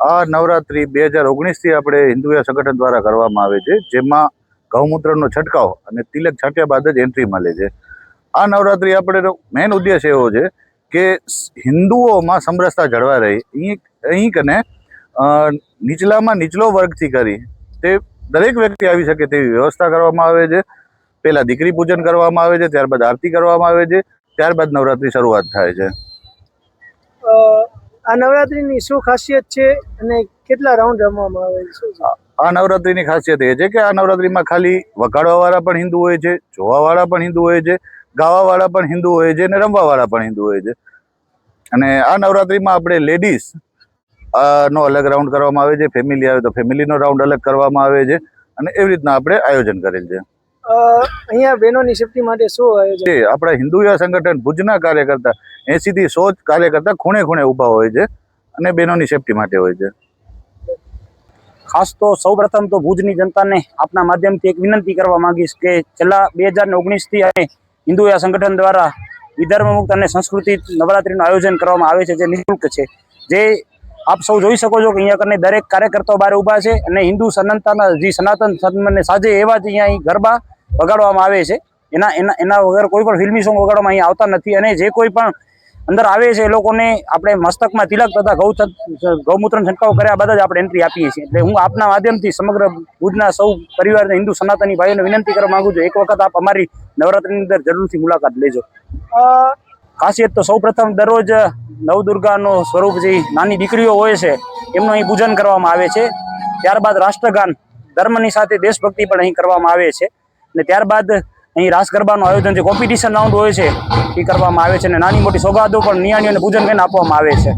આ નવરાત્રી બે હજાર ઓગણીસથી આપણે હિન્દુયા સંગઠન દ્વારા કરવામાં આવે છે, જેમાં ગૌમૂત્રનો છંટકાવ અને તિલક છાંટ્યા બાદ જ એન્ટ્રી મળે છે. આ નવરાત્રી આપણે મેઇન ઉદ્દેશ એવો છે કે હિન્દુઓમાં સમરસતા જળવાઈ રહી. અહીં કને નીચલામાં નીચલો વર્ગથી કરી તે દરેક વ્યક્તિ આવી શકે તેવી વ્યવસ્થા કરવામાં આવે છે. પહેલાં દીકરી પૂજન કરવામાં આવે છે, ત્યારબાદ આરતી કરવામાં આવે છે, ત્યારબાદ નવરાત્રી શરૂઆત થાય છે. આ નવરાત્રીની શું ખાસિયત છે અને કેટલા રાઉન્ડ રમવામાં આવે છે? આ નવરાત્રીની ખાસિયત એ છે કે આ નવરાત્રીમાં ખાલી વગાડવાવાળા પણ હિન્દુ હોય છે, જોવાવાળા પણ હિન્દુ હોય છે, ગાવાવાળા પણ હિન્દુ હોય છે અને રમવાવાળા પણ હિન્દુ હોય છે. અને આ નવરાત્રીમાં આપણે લેડીઝ નો અલગ રાઉન્ડ કરવામાં આવે છે ફેમિલી આવે તો ફેમિલીનો રાઉન્ડ અલગ કરવામાં આવે છે અને એવી રીતના આપણે આયોજન કરેલ છે. અહીંયા બહેનોની સેફટી માટે શું આયોજન? આપણા હિન્દુ યુવા સંગઠન ભુજના કાર્યકર્તા એસી થી સો કાર્યકર્તા ખૂણે ખૂણે ઊભા હોય છે અને બહેનોની સેફટી માટે હોય છે. ખાસ તો સૌપ્રથમ તો ભુજની જનતાને આપના માધ્યમથી એક વિનંતી કરવા માંગીશ કે છેલ્લા બે હજાર ઓગણીસ ઓગણીસથી અને હિન્દુ યા સંગઠન દ્વારા વિધર્મ મુક્ત અને સંસ્કૃતિ નવરાત્રીનું આયોજન કરવામાં આવે છે જે નિઃશુલ્ક છે. જે આપ સૌ જોઈ શકો છો કે અહીંયા કરીને દરેક કાર્યકર્તાઓ બહાર ઊભા છે અને હિન્દુ સનાતનના જે સનાતન સન્માનને સાજે એવા જ અહીંયા ગરબા વગાડવામાં આવે છે. એના એના એના વગર કોઈ પણ ફિલ્મી સોંગ વગાડવામાં અહીંયા આવતા નથી અને જે કોઈ પણ અંદર આવે છે એ લોકોને આપણે મસ્તકમાં તિલક તથા ગૌ ગૌમૂત્ર છંટકાવ કર્યા બાદ જ આપણે એન્ટ્રી આપીએ છીએ. એટલે હું આપના માધ્યમથી સમગ્ર ભુજના સૌ પરિવારને હિન્દુ સનાતની ભાઈઓને વિનંતી કરવા માંગુ છું. એક વખત આપ અમારી નવરાત્રિની અંદર જરૂરથી મુલાકાત લેજો. ખાસિયત તો સૌપ્રથમ દરરોજ નવદુર્ગાનો સ્વરૂપ જે નાની દીકરીઓ હોય છે એમનું અહીં પૂજન કરવામાં આવે છે. ત્યારબાદ રાષ્ટ્રગાન ધર્મની સાથે દેશભક્તિ પણ અહીં કરવામાં આવે છે. અને ત્યારબાદ અહીં રાસ ગરબાનું આયોજન જે કોમ્પિટિશન રાઉન્ડ હોય છે, એ કરવામાં આવે છે અને નાની મોટી સોગાદો પણ નિયાણીઓને પૂજન કરીને આપવામાં આવે છે.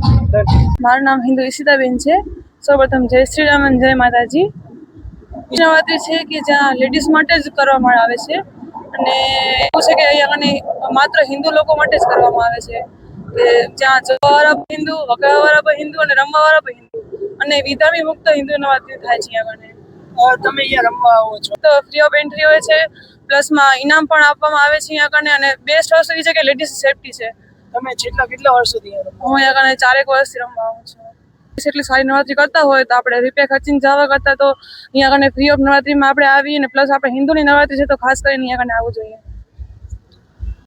મારું નામ હિન્દુ ઈશિતાબેન છે. સૌપ્રથમ જય શ્રી રામ અને જય માતાજી નવરાત્રી છે કે જ્યાં લેડીઝ માટે જ કરવામાં આવે છે. અને એવું છે કે અહીંયા માત્ર હિન્દુ લોકો માટે જ કરવામાં આવે છે. કે જ્યાં જોવાવાળા હિન્દુ, વગાડવાવાળા હિન્દુ અને રમવાવાળા પણ હિન્દુ. અને વિધામી મુક્ત હિન્દુ નવરાત્રી થાય છે અહીંયા તમે અહીંયા રમવા આવો છો. તો ફ્રી ઓફ એન્ટ્રી હોય છે પ્લસમાં ઇનામ પણ આપવામાં આવે છે અહીંયા કને અને બેસ્ટ વસ્તુ એ છે કે લેડીઝ સેફટી છે. તમે છેલ્લા કેટલા વર્ષોથી અહીંયા હું અહીંયા કને ચારેક વર્ષથી રમવા આવું છું. એટલી સારી નવરાત્રી કરતા હોય તો આપણે રૂપિયા ખર્ચીને જવા કરતા તો અહીંયા કને ફ્રી ઓફ નવરાત્રીમાં આપણે આવીએ અને પ્લસ આપણે હિન્દુની નવરાત્રી છે તો ખાસ કરીને અહીંયા કને આવવું જોઈએ.